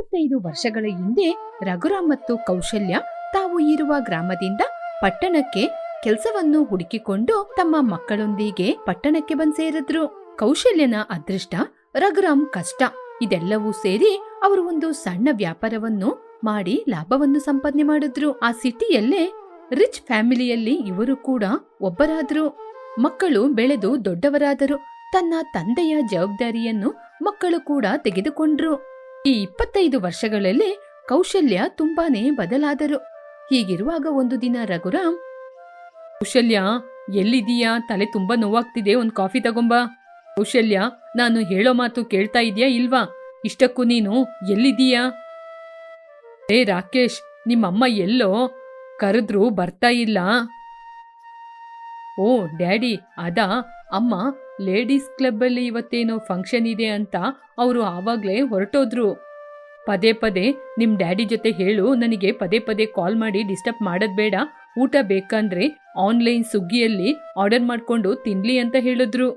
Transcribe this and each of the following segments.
ಇಪ್ಪತ್ತೈದು ವರ್ಷಗಳ ಹಿಂದೆ ರಘುರಾಮ್ ಮತ್ತು ಕೌಶಲ್ಯ ತಾವು ಇರುವ ಗ್ರಾಮದಿಂದ ಪಟ್ಟಣಕ್ಕೆ ಕೆಲಸವನ್ನು ಹುಡುಕಿಕೊಂಡು ತಮ್ಮ ಮಕ್ಕಳೊಂದಿಗೆ ಪಟ್ಟಣಕ್ಕೆ ಬಂದ್ ಸೇರಿದ್ರು. ಕೌಶಲ್ಯನ ಅದೃಷ್ಟ, ರಘುರಾಮ್ ಕಷ್ಟ, ಇದೆಲ್ಲವೂ ಸೇರಿ ಅವರು ಒಂದು ಸಣ್ಣ ವ್ಯಾಪಾರವನ್ನು ಮಾಡಿ ಲಾಭವನ್ನು ಸಂಪಾದನೆ ಮಾಡಿದ್ರು. ಆ ಸಿಟಿಯಲ್ಲೇ ರಿಚ್ ಫ್ಯಾಮಿಲಿಯಲ್ಲಿ ಇವರು ಕೂಡ ಒಬ್ಬರಾದ್ರು. ಮಕ್ಕಳು ಬೆಳೆದು ದೊಡ್ಡವರಾದರು. ತನ್ನ ತಂದೆಯ ಜವಾಬ್ದಾರಿಯನ್ನು ಮಕ್ಕಳು ಕೂಡ ತೆಗೆದುಕೊಂಡ್ರು. ಈ ಇಪ್ಪತ್ತೈದು ವರ್ಷಗಳಲ್ಲಿ ಕೌಶಲ್ಯ ತುಂಬಾನೇ ಬದಲಾದರು. ಹೀಗಿರುವಾಗ ಒಂದು ದಿನ ರಘುರಾಮ್, ಕೌಶಲ್ಯ ಎಲ್ಲಿದೀಯಾ ತಲೆ ತುಂಬಾ ನೋವಾಗ್ತಿದೆ, ಒಂದ್ ಕಾಫಿ ತಗೊಂಬ. ಕೌಶಲ್ಯ, ನಾನು ಹೇಳೋ ಮಾತು ಕೇಳ್ತಾ ಇದೀಯಾ ಇಲ್ವಾ? ಇಷ್ಟಕ್ಕೂ ನೀನು ಎಲ್ಲಿದೀಯಾ ಏ ರಾಕೇಶ್, ನಿಮ್ಮಮ್ಮ ಎಲ್ಲೋ ಕರೆದ್ರೂ ಬರ್ತಾ ಇಲ್ಲ. ಓ, ಡ್ಯಾಡಿ, ಅದಾ? ಅಮ್ಮ ಲೇಡೀಸ್ ಕ್ಲಬ್ಬಲ್ಲಿ ಇವತ್ತೇನೋ ಫಂಕ್ಷನ್ ಇದೆ ಅಂತ ಅವರು ಆವಾಗಲೇ ಹೊರಟೋದ್ರು. ಪದೇ ಪದೇ ನಿಮ್ಮ ಡ್ಯಾಡಿ ಜೊತೆ ಹೇಳು, ನನಗೆ ಪದೇ ಪದೇ ಕಾಲ್ ಮಾಡಿ ಡಿಸ್ಟರ್ಬ್ ಮಾಡೋದ್ ಬೇಡ. ಊಟ ಬೇಕಂದ್ರೆ ಆನ್ಲೈನ್ ಸುಗ್ಗಿಯಲ್ಲಿ ಆರ್ಡರ್ ಮಾಡ್ಕೊಂಡು ತಿನ್ಲಿ ಅಂತ ಹೇಳಿದ್ರು.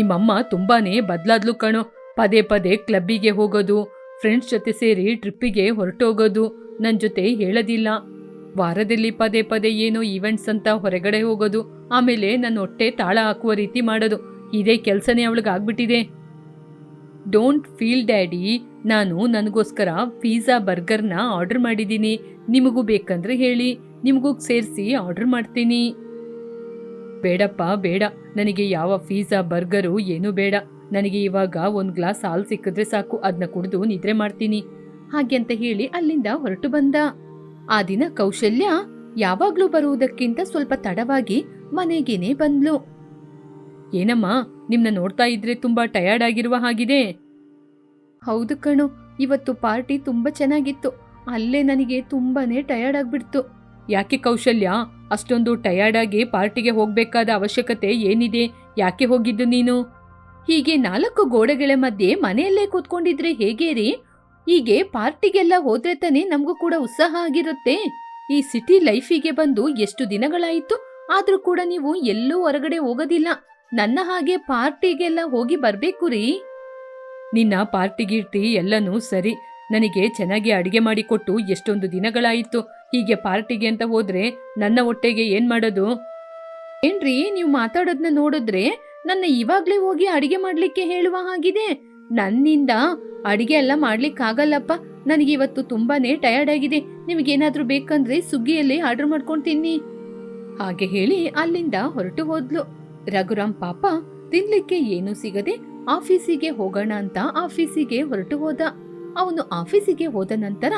ನಿಮ್ಮಮ್ಮ ತುಂಬಾನೇ ಬದಲಾದ್ಲು ಕಣೋ. ಪದೇ ಪದೇ ಕ್ಲಬ್ಬಿಗೆ ಹೋಗೋದು ಫ್ರೆಂಡ್ಸ್ ಜೊತೆ ಸೇರಿ ಟ್ರಿಪ್ಪಿಗೆ ಹೊರಟೋಗೋದು ನನ್ನ ಜೊತೆ ಹೇಳೋದಿಲ್ಲ. ವಾರದಲ್ಲಿ ಪದೇ ಪದೇ ಏನೋ ಈವೆಂಟ್ಸ್ ಅಂತ ಹೊರಗಡೆ ಹೋಗೋದು, ಆಮೇಲೆ ನನ್ನ ಹೊಟ್ಟೆ ತಾಳ ಹಾಕುವ ರೀತಿ ಮಾಡೋದು. ಇದೇ ಕೆಲಸನೇ ಅವಳಿಗೆ ಆಗ್ಬಿಟ್ಟಿದೆ. ಡೋಂಟ್ ಫೀಲ್ ಡ್ಯಾಡಿ ನಾನು ನನಗೋಸ್ಕರ ಪಿಜ್ಜಾ ಬರ್ಗರ್ನ ಆರ್ಡರ್ ಮಾಡಿದ್ದೀನಿ. ನಿಮಗೂ ಬೇಕಂದ್ರೆ ಹೇಳಿ. ನಿಮಗೂ ಸೇರಿಸಿ ಆರ್ಡರ್ ಮಾಡ್ತೀನಿ. ಬೇಡಪ್ಪ, ಬೇಡ. ನನಗೆ ಯಾವ ಪಿಜ್ಜಾ ಬರ್ಗರು ಏನೂ ಬೇಡ. ನನಗೆ ಇವಾಗ ಒಂದು ಗ್ಲಾಸ್ ಹಾಲು ಸಿಕ್ಕಿದ್ರೆ ಸಾಕು. ಅದನ್ನ ಕುಡಿದು ನಿದ್ರೆ ಮಾಡ್ತೀನಿ. ಹಾಗೆ ಅಂತ ಹೇಳಿ ಅಲ್ಲಿಂದ ಹೊರಟು ಬಂದ. ಆ ದಿನ ಕೌಶಲ್ಯ ಯಾವಾಗ್ಲೂ ಬರುವುದಕ್ಕಿಂತ ಸ್ವಲ್ಪ ತಡವಾಗಿ ಮನೆಗೇನೆ ಬಂದ್ಲು. ಏನಮ್ಮ, ನಿಮ್ನ ನೋಡ್ತಾ ಇದ್ರೆ ತುಂಬಾ ಟಯರ್ಡ್ ಆಗಿರುವ ಹಾಗಿದೆ. ಹೌದು ಕಣು, ಇವತ್ತು ಪಾರ್ಟಿ ತುಂಬಾ ಚೆನ್ನಾಗಿತ್ತು. ಅಲ್ಲೇ ನನಗೆ ತುಂಬಾನೇ ಟಯರ್ಡ್ ಆಗ್ಬಿಡ್ತು. ಯಾಕೆ ಕೌಶಲ್ಯ? ಅಷ್ಟೊಂದು ಟಯರ್ಡ್ ಆಗಿ ಪಾರ್ಟಿಗೆ ಹೋಗ್ಬೇಕಾದ ಅವಶ್ಯಕತೆ ಏನಿದೆ? ಯಾಕೆ ಹೋಗಿದ್ದು ನೀನು? ಹೀಗೆ ನಾಲ್ಕು ಗೋಡೆಗಳ ಮಧ್ಯೆ ಮನೆಯಲ್ಲೇ ಕೂತ್ಕೊಂಡಿದ್ರೆ ಹೇಗೆ ರೀ ಹೀಗೆ ಪಾರ್ಟಿಗೆಲ್ಲ ಹೋದ್ರೆ ತಾನೇ ನಮಗೂ ಕೂಡ ಉತ್ಸಾಹ ಆಗಿರುತ್ತೆ. ಈ ಸಿಟಿ ಲೈಫಿಗೆ ಬಂದು ಎಷ್ಟು ದಿನಗಳಾಯಿತು, ಆದ್ರೂ ಕೂಡ ನೀವು ಎಲ್ಲೂ ಹೊರಗಡೆ ಹೋಗೋದಿಲ್ಲ. ನನ್ನ ಹಾಗೆ ಪಾರ್ಟಿಗೆಲ್ಲ ಹೋಗಿ ಬರ್ಬೇಕು ರೀ. ನಿನ್ನ ಪಾರ್ಟಿಗಿರ್ತಿ ಎಲ್ಲನೂ ಸರಿ. ನನಗೆ ಚೆನ್ನಾಗಿ ಅಡಿಗೆ ಮಾಡಿಕೊಟ್ಟು ಎಷ್ಟೊಂದು ದಿನಗಳಾಯಿತು. ಹೀಗೆ ಪಾರ್ಟಿಗೆ ಅಂತ ಹೋದ್ರೆ ನನ್ನ ಹೊಟ್ಟೆಗೆ ಏನ್ ಮಾಡೋದು? ಏನ್ರಿ, ನೀವು ಮಾತಾಡೋದನ್ನ ನೋಡಿದ್ರೆ ನನ್ನ ಇವಾಗ್ಲೇ ಹೋಗಿ ಅಡಿಗೆ ಮಾಡ್ಲಿಕ್ಕೆ ಹೇಳುವ ಹಾಗಿದೆ. ನನ್ನಿಂದ ಅಡಿಗೆ ಎಲ್ಲ ಮಾಡ್ಲಿಕ್ಕಾಗಲ್ಲಪ್ಪ. ನನಗೆ ಇವತ್ತು ತುಂಬಾನೇ ಟಯರ್ಡ್ ಆಗಿದೆ. ನಿಮಗೇನಾದ್ರೂ ಬೇಕಂದ್ರೆ ಸುಗ್ಗಿಯಲ್ಲಿ ಆರ್ಡರ್ ಮಾಡ್ಕೊಂಡು ತಿನ್ನಿ ಹಾಗೆ ಹೇಳಿ ಅಲ್ಲಿಂದ ಹೊರಟು ಹೋದ್ಲು. ರಘುರಾಮ್ ಪಾಪ ತಿನ್ಲಿಕ್ಕೆ ಏನೂ ಸಿಗದೆ ಆಫೀಸಿಗೆ ಹೋಗೋಣ ಅಂತ ಆಫೀಸಿಗೆ ಹೊರಟು ಹೋದ. ಅವನು ಆಫೀಸಿಗೆ ಹೋದ ನಂತರ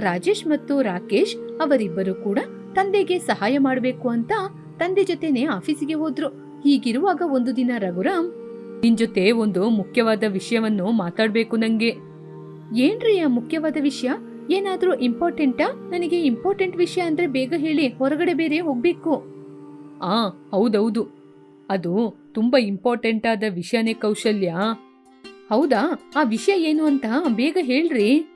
ರಾಜೇಶ್ ಮತ್ತು ರಾಕೇಶ್ ಅವರಿಬ್ಬರು ಕೂಡ ತಂದೆಗೆ ಸಹಾಯ ಮಾಡಬೇಕು ಅಂತ ತಂದೆ ಜೊತೆನೆ ಆಫೀಸಿಗೆ ಹೋದ್ರು. ಹೀಗಿರುವಾಗ ಒಂದು ದಿನ ರಘುರಾಮ್ ನಿನ್ ಜೊತೆ ಒಂದು ಮುಖ್ಯವಾದ ವಿಷಯವನ್ನು ಮಾತಾಡ್ಬೇಕು ನಂಗೆ. ಏನ್ರಿ ಆ ಮುಖ್ಯವಾದ ವಿಷಯ? ಏನಾದ್ರೂ ಇಂಪಾರ್ಟೆಂಟಾ ನನಗೆ ಇಂಪಾರ್ಟೆಂಟ್ ವಿಷಯ ಅಂದ್ರೆ ಬೇಗ ಹೇಳಿ, ಹೊರಗಡೆ ಬೇರೆ ಹೋಗ್ಬೇಕು. ಆ, ಹೌದೌದು. ಅದು ತುಂಬಾ ಇಂಪಾರ್ಟೆಂಟ್ ಆದ ವಿಷಯನೇ ಕೌಶಲ್ಯ. ಹೌದಾ? ಆ ವಿಷಯ ಏನು ಅಂತ ಬೇಗ ಹೇಳ್ರಿ.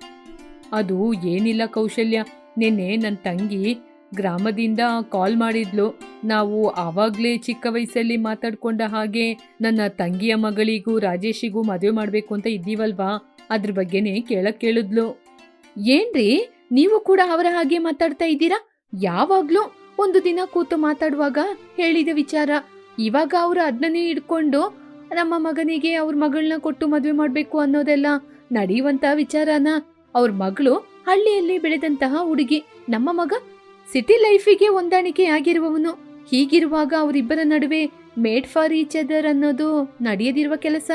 ಅದು ಏನಿಲ್ಲ ಕೌಶಲ್ಯ. ನಿನ್ನೆ ನನ್ನ ತಂಗಿ ಗ್ರಾಮದಿಂದ ಕಾಲ್ ಮಾಡಿದ್ಲು. ನಾವು ಆವಾಗಲೇ ಚಿಕ್ಕ ವಯಸ್ಸಲ್ಲಿ ಮಾತಾಡ್ಕೊಂಡ ಹಾಗೆ ನನ್ನ ತಂಗಿಯ ಮಗಳಿಗೂ ರಾಜೇಶಿಗೂ ಮದುವೆ ಮಾಡ್ಬೇಕು ಅಂತ ಇದ್ದೀವಲ್ವಾ? ಅದ್ರ ಬಗ್ಗೆನೇ ಕೇಳಕ್ ಕೇಳಿದ್ಲು. ಏನ್ರಿ? ನೀವು ಕೂಡ ಅವರ ಹಾಗೆ ಮಾತಾಡ್ತಾ ಇದ್ದೀರಾ? ಯಾವಾಗ್ಲೂ ಒಂದು ದಿನ ಕೂತು ಮಾತಾಡುವಾಗ ಹೇಳಿದ ವಿಚಾರ. ಇವಾಗ ಅವರು ಅದನ್ನೇ ಇಟ್ಕೊಂಡು ನಮ್ಮ ಮಗನಿಗೆ ಅವ್ರ ಮಗಳನ್ನ ಕೊಟ್ಟು ಮದುವೆ ಮಾಡ್ಬೇಕು ಅನ್ನೋದೆಲ್ಲ ನಡೆಯುವಂತಹ ವಿಚಾರನ ಅವ್ರ ಮಗಳು ಹಳ್ಳಿಯಲ್ಲಿ ಬೆಳೆದಂತಹ ಹುಡುಗಿ. ನಮ್ಮ ಮಗ ಸಿಟಿ ಲೈಫಿಗೆ ಹೊಂದಾಣಿಕೆ ಆಗಿರುವವನು ಹೀಗಿರುವಾಗ ಅವರಿಬ್ಬರ ನಡುವೆ ಮೇಡ್ ಫಾರ್ ಈಚ್ ಅದರ್ ಅನ್ನೋದು ನಡೆಯದಿರುವ ಕೆಲಸ.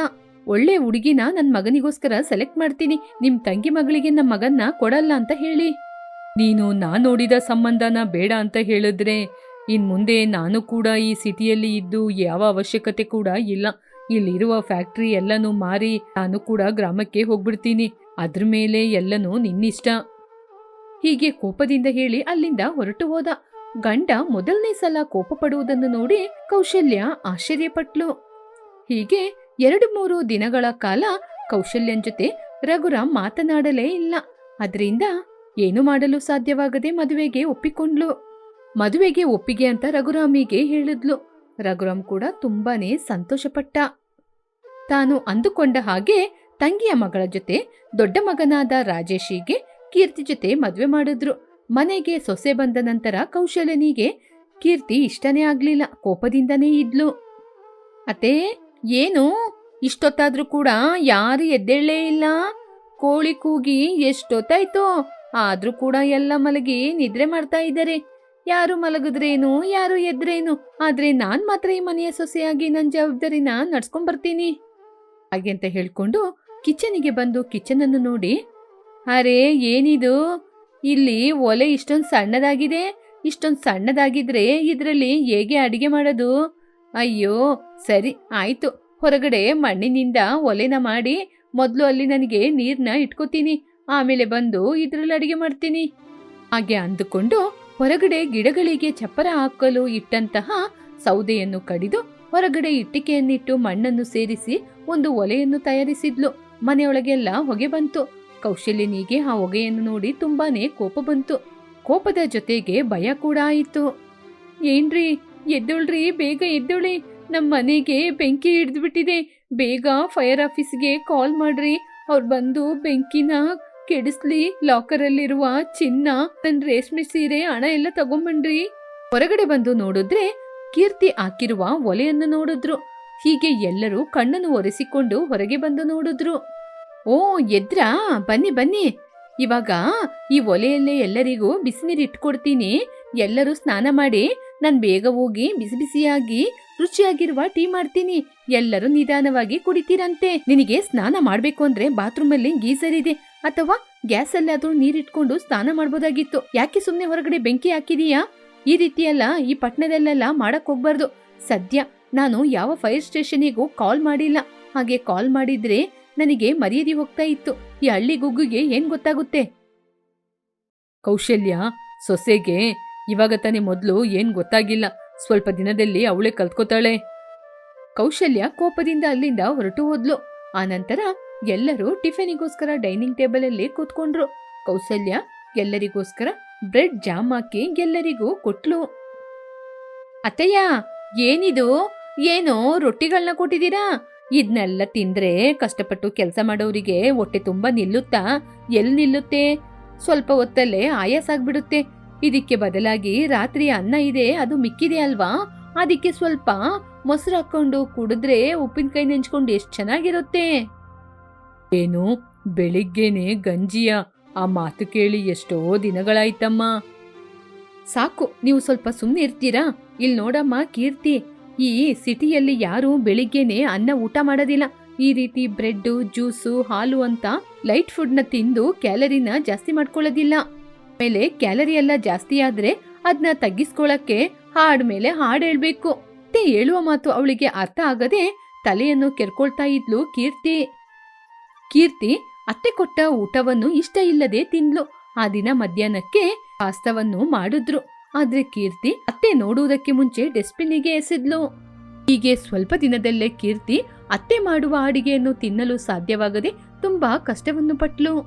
ಒಳ್ಳೆ ಹುಡುಗಿನ ನನ್ನ ಮಗನಿಗೋಸ್ಕರ ಸೆಲೆಕ್ಟ್ ಮಾಡ್ತೀನಿ. ನಿಮ್ ತಂಗಿ ಮಗಳಿಗೆ ನಮ್ಮ ಮಗನ್ನ ಕೊಡಲ್ಲ ಅಂತ ಹೇಳಿ. ನೀನು ನಾ ನೋಡಿದ ಸಂಬಂಧನ ಬೇಡ ಅಂತ ಹೇಳಿದ್ರೆ ಇನ್ ಮುಂದೆ ನಾನು ಕೂಡ ಈ ಸಿಟಿಯಲ್ಲಿ ಇದ್ದು ಯಾವ ಅವಶ್ಯಕತೆ ಕೂಡ ಇಲ್ಲ. ಇಲ್ಲಿರುವ ಫ್ಯಾಕ್ಟ್ರಿ ಎಲ್ಲನೂ ಮಾರಿ ನಾನು ಕೂಡ ಗ್ರಾಮಕ್ಕೆ ಹೋಗ್ಬಿಡ್ತೀನಿ. ಅದ್ರ ಮೇಲೆ ಎಲ್ಲನೂ ನಿನ್ನಿಷ್ಟ. ಹೀಗೆ ಕೋಪದಿಂದ ಹೇಳಿ ಅಲ್ಲಿಂದ ಹೊರಟು ಹೋದ. ಗಂಡ ಮೊದಲನೇ ಸಲ ಕೋಪ ಪಡುವುದನ್ನು ನೋಡಿ ಕೌಶಲ್ಯ ಆಶ್ಚರ್ಯಪಟ್ಲು. ಹೀಗೆ ಎರಡು ಮೂರು ದಿನಗಳ ಕಾಲ ಕೌಶಲ್ಯನ್ ಜೊತೆ ರಘುರಾಮ್ ಮಾತನಾಡಲೇ ಇಲ್ಲ. ಅದರಿಂದ ಏನು ಮಾಡಲು ಸಾಧ್ಯವಾಗದೆ ಮದುವೆಗೆ ಒಪ್ಪಿಕೊಂಡ್ಲು. ಮದುವೆಗೆ ಒಪ್ಪಿಗೆ ಅಂತ ರಘುರಾಮಿಗೆ ಹೇಳಿದ್ಲು. ರಘುರಾಮ್ ಕೂಡ ತುಂಬಾನೇ ಸಂತೋಷಪಟ್ಟ. ತಾನು ಅಂದುಕೊಂಡ ಹಾಗೆ ತಂಗಿಯ ಮಗಳ ಜೊತೆ ದೊಡ್ಡ ಮಗನಾದ ರಾಜೇಶಿಗೆ ಕೀರ್ತಿ ಜೊತೆ ಮದುವೆ ಮಾಡಿದ್ರು. ಮನೆಗೆ ಸೊಸೆ ಬಂದ ನಂತರ ಕೌಶಲ್ಯನಿಗೆ ಕೀರ್ತಿ ಇಷ್ಟನೇ ಆಗ್ಲಿಲ್ಲ, ಕೋಪದಿಂದನೇ ಇದ್ಲು. ಅತ್ತೆ, ಏನು? ಇಷ್ಟೊತ್ತಾದ್ರೂ ಕೂಡ ಯಾರು ಎದ್ದೇಳಲೇ ಇಲ್ಲ. ಕೋಳಿ ಕೂಗಿ ಎಷ್ಟೊತ್ತಾಯ್ತು, ಆದ್ರೂ ಕೂಡ ಎಲ್ಲ ಮಲಗಿ ನಿದ್ರೆ ಮಾಡ್ತಾ ಇದ್ದಾರೆ. ಯಾರು ಮಲಗಿದ್ರೇನು, ಯಾರು ಎದ್ರೇನು, ಆದ್ರೆ ನಾನ್ ಮಾತ್ರ ಈ ಮನೆಯ ಸೊಸೆಯಾಗಿ ನನ್ನ ಜವಾಬ್ದಾರಿನ ನಡ್ಸ್ಕೊಂಡ್ ಬರ್ತೀನಿ ಹಾಗೆ ಅಂತ ಹೇಳ್ಕೊಂಡು ಕಿಚನಿಗೆ ಬಂದು ಕಿಚನ್ ಅನ್ನು ನೋಡಿ ಅರೆ, ಏನಿದು? ಇಲ್ಲಿ ಒಲೆ ಇಷ್ಟೊಂದು ಸಣ್ಣದಾಗಿದೆ, ಇಷ್ಟೊಂದು ಸಣ್ಣದಾಗಿದ್ರೆ ಇದರಲ್ಲಿ ಹೇಗೆ ಅಡಿಗೆ ಮಾಡೋದು? ಅಯ್ಯೋ, ಸರಿ, ಆಯ್ತು. ಹೊರಗಡೆ ಮಣ್ಣಿನಿಂದ ಒಲೆನ ಮಾಡಿ ಮೊದಲು ಅಲ್ಲಿ ನನಗೆ ನೀರನ್ನ ಇಟ್ಕೋತೀನಿ. ಆಮೇಲೆ ಬಂದು ಇದರಲ್ಲಿ ಅಡಿಗೆ ಮಾಡ್ತೀನಿ. ಹಾಗೆ ಅಂದುಕೊಂಡು ಹೊರಗಡೆ ಗಿಡಗಳಿಗೆ ಚಪ್ಪರ ಹಾಕಲು ಇಟ್ಟಂತಹ ಸೌದೆಯನ್ನು ಕಡಿದು ಹೊರಗಡೆ ಇಟ್ಟಿಗೆಯನ್ನಿಟ್ಟು ಮಣ್ಣನ್ನು ಸೇರಿಸಿ ಒಂದು ಒಲೆಯನ್ನು ತಯಾರಿಸಿದ್ಲು. ಮನೆಯೊಳಗೆಲ್ಲ ಹೊಗೆ ಬಂತು. ಕೌಶಲ್ಯನಿಗೆ ಆ ಹೊಗೆಯನ್ನು ನೋಡಿ ತುಂಬಾನೇ ಕೋಪ ಬಂತು. ಕೋಪದ ಜೊತೆಗೆ ಭಯ ಕೂಡ ಆಯಿತು. ಏನ್ರಿ, ಎದ್ದೊಳ್ರಿ, ಬೇಗ ಎದ್ದೊಳಿ. ನಮ್ಮ ಮನೆಗೆ ಬೆಂಕಿ ಹಿಡಿದ್ಬಿಟ್ಟಿದೆ. ಬೇಗ ಫೈರ್ ಆಫೀಸ್ಗೆ ಕಾಲ್ ಮಾಡ್ರಿ. ಅವ್ರು ಬಂದು ಬೆಂಕಿನ ಕೆಡಿಸ್ಲಿ, ಲಾಕರಲ್ಲಿರುವ ಚಿನ್ನ ನನ್ನ ರೇಷ್ಮೆ ಸೀರೆ, ಹಣ ಎಲ್ಲ ತಗೊಂಬನ್ರಿ ಹೊರಗಡೆ ಬಂದು ನೋಡಿದ್ರೆ ಕೀರ್ತಿ ಹಾಕಿರುವ ಒಲೆಯನ್ನು ನೋಡಿದ್ರು. ಹೀಗೆ ಎಲ್ಲರೂ ಕಣ್ಣನ್ನು ಒರೆಸಿಕೊಂಡು ಹೊರಗೆ ಬಂದು ನೋಡಿದ್ರು. ಓ, ಎದ್ರಾ? ಬನ್ನಿ ಬನ್ನಿ. ಇವಾಗ ಈ ಒಲೆಯಲ್ಲೇ ಎಲ್ಲರಿಗೂ ಬಿಸಿನೀರು ಇಟ್ಕೊಡ್ತೀನಿ. ಎಲ್ಲರೂ ಸ್ನಾನ ಮಾಡಿ ನಾನು ಬೇಗ ಹೋಗಿ ಬಿಸಿ ಬಿಸಿಯಾಗಿ ರುಚಿಯಾಗಿರುವ ಟೀ ಮಾಡ್ತೀನಿ. ಎಲ್ಲರೂ ನಿಧಾನವಾಗಿ ಕುಡಿತೀರಂತೆ. ನಿನಗೆ ಸ್ನಾನ ಮಾಡ್ಬೇಕು ಅಂದ್ರೆ ಬಾತ್ರೂಮ್ ಅಲ್ಲಿ ಗೀಸರ್ ಇದೆ ಅಥವಾ ಗ್ಯಾಸ್ ಅಲ್ಲಾದ್ರೂ ನೀರಿಟ್ಕೊಂಡು ಸ್ನಾನ ಮಾಡ್ಬೋದಾಗಿತ್ತು. ಯಾಕೆ ಸುಮ್ನೆ ಹೊರಗಡೆ ಬೆಂಕಿ ಹಾಕಿದೀಯಾ? ಈ ರೀತಿಯೆಲ್ಲ ಈ ಪಟ್ಟಣದಲ್ಲೆಲ್ಲ ಮಾಡಕ್ ಹೋಗ್ಬಾರ್ದು. ಸದ್ಯ ನಾನು ಯಾವ ಫೈರ್ ಸ್ಟೇಷನಿಗೂ ಕಾಲ್ ಮಾಡಿಲ್ಲ. ಹಾಗೆ ಕಾಲ್ ಮಾಡಿದ್ರೆ ನನಗೆ ಮರ್ಯಾದೆ ಹೋಗ್ತಾ ಇತ್ತು. ಈ ಹಳ್ಳಿ ಗುಗ್ಗುಗೆ ಏನ್ ಗೊತ್ತಾಗುತ್ತೆ? ಕೌಶಲ್ಯ, ಸೊಸೆಗೆ ಇವಾಗ ತಾನೇ ಮೊದಲು ಏನ್ ಗೊತ್ತಾಗಿಲ್ಲ. ಸ್ವಲ್ಪ ದಿನದಲ್ಲಿ ಅವಳೇ ಕಲ್ತ್ಕೋತಾಳೆ. ಕೌಶಲ್ಯ ಕೋಪದಿಂದ ಅಲ್ಲಿಂದ ಹೊರಟು ಹೋದ್ಲು. ಆನಂತರ ಎಲ್ಲರೂ ಟಿಫಿನಿಗೋಸ್ಕರ ಡೈನಿಂಗ್ ಟೇಬಲ್ ಅಲ್ಲಿ ಕೂತ್ಕೊಂಡ್ರು. ಕೌಶಲ್ಯ ಎಲ್ಲರಿಗೋಸ್ಕರ ಬ್ರೆಡ್ ಜಾಮ್ ಹಾಕಿ ಎಲ್ಲರಿಗೂ ಕೊಟ್ಲು. ಅತ್ತಯ್ಯ, ಏನಿದು? ಏನೋ ರೊಟ್ಟಿಗಳನ್ನ ಕೊಟ್ಟಿದ್ದೀರಾ? ಇದನ್ನೆಲ್ಲ ತಿಂದ್ರೆ ಕಷ್ಟಪಟ್ಟು ಕೆಲಸ ಮಾಡೋರಿಗೆ ಹೊಟ್ಟೆ ತುಂಬಾ ನಿಲ್ಲುತ್ತಾ? ಎಲ್ಲಿ ನಿಲ್ಲುತ್ತೆ? ಸ್ವಲ್ಪ ಹೊತ್ತಲ್ಲೇ ಆಯಾಸ ಆಗ್ಬಿಡುತ್ತೆ. ಇದಕ್ಕೆ ಬದಲಾಗಿ ರಾತ್ರಿ ಅನ್ನ ಇದೆ, ಅದು ಮಿಕ್ಕಿದೆ ಅಲ್ವಾ? ಅದಕ್ಕೆ ಸ್ವಲ್ಪ ಮೊಸರು ಹಾಕೊಂಡು ಕುಡಿದ್ರೆ ಉಪ್ಪಿನಕಾಯಿ ನೆಂಚ್ಕೊಂಡು ಎಷ್ಟು ಚೆನ್ನಾಗಿರುತ್ತೆ? ಏನು, ಬೆಳಿಗ್ಗೆನೆ ಗಂಜಿಯ ಆ ಮಾತು ಕೇಳಿ ಎಷ್ಟೋ ದಿನಗಳಾಯ್ತಮ್ಮ. ಸಾಕು, ನೀವು ಸ್ವಲ್ಪ ಸುಮ್ಮನೆ ಇರ್ತೀರಾ? ಇಲ್ಲಿ ನೋಡಮ್ಮ, ಕೀರ್ತಿ. ಈ ಸಿಟಿಯಲ್ಲಿ ಯಾರು ಬೆಳಿಗ್ಗೆನೆ ಅನ್ನ ಊಟ ಮಾಡೋದಿಲ್ಲ. ಈ ರೀತಿ ಬ್ರೆಡ್ ಜ್ಯೂಸು, ಹಾಲು ಅಂತ ಲೈಟ್ ಫುಡ್ನ ತಿಂದು ಕ್ಯಾಲರಿನ ಜಾಸ್ತಿ ಮಾಡ್ಕೊಳ್ಳೋದಿಲ್ಲ. ಮೇಲೆ ಕ್ಯಾಲರಿ ಎಲ್ಲ ಜಾಸ್ತಿ ಆದ್ರೆ ಅದನ್ನ ತಗ್ಗಿಸ್ಕೊಳಕ್ಕೆ ಹಾಡ್ ಮೇಲೆ ಹಾಡ್ ಹೇಳ್ಬೇಕು. ಮತ್ತೆ ಹೇಳುವ ಮಾತು ಅವಳಿಗೆ ಅರ್ಥ ಆಗದೆ ತಲೆಯನ್ನು ಕೆರ್ಕೊಳ್ತಾ ಇದ್ಲು ಕೀರ್ತಿ. ಕೀರ್ತಿ ಅತ್ತೆ ಕೊಟ್ಟ ಊಟವನ್ನು ಇಷ್ಟ ಇಲ್ಲದೆ ತಿಂದ್ಲು. ಆ ದಿನ ಮಧ್ಯಾಹ್ನಕ್ಕೆ ಪಾಸ್ತವನ್ನು ಮಾಡಿದ್ರು. ಆದ್ರೆ ಕೀರ್ತಿ ಅತ್ತೆ ನೋಡುವುದಕ್ಕೆ ಮುಂಚೆ ಡಸ್ಟ್ಬಿನ್ನಿಗೆ ಎಸೆದ್ಲು. ಹೀಗೆ ಸ್ವಲ್ಪ ದಿನದಲ್ಲೇ ಕೀರ್ತಿ ಅತ್ತೆ ಮಾಡುವ ಅಡಿಗೆಯನ್ನು ತಿನ್ನಲು ಸಾಧ್ಯವಾಗದೆ ತುಂಬಾ ಕಷ್ಟವನ್ನು ಪಟ್ಲು.